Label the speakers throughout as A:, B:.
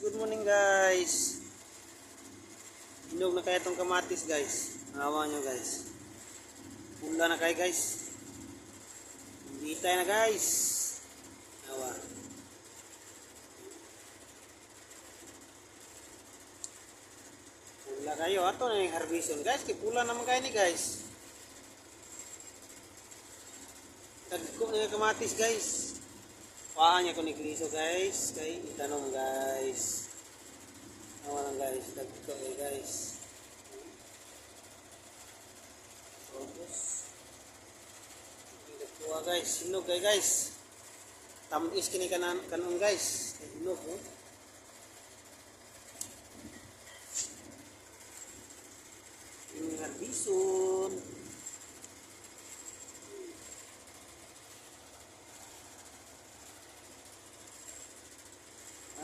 A: Good morning guys. Hinog na kaya itong kamatis guys. Awa nyo guys. Pula na kayo guys. Hindi tayo na guys. Awa. Pula kayo. Ato na yung harbison guys. Kaya pula naman kayo ni guys. Tagko na yung kamatis guys. Paan niya ko ni Kriso guys. Kay itanong guys. Awa lang guys. Tagko eh guys. Tapos. Tagko guys. Hinog kay guys. Tamis kini kanan kanon guys. Hinog oh. Yung.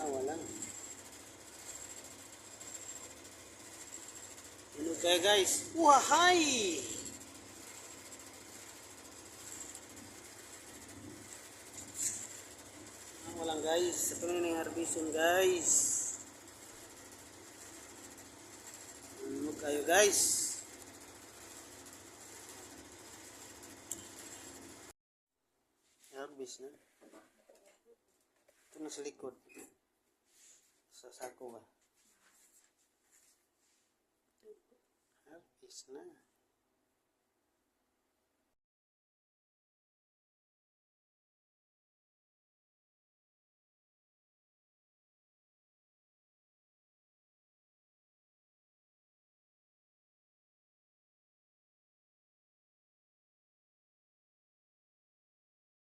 A: Wala. Ano kaya guys? Wahay! Ah, walang guys. Ito na yung harbison guys. Ano kayo guys? Harbis na. Ito na sa likod. Sa sako ba? Harbis na.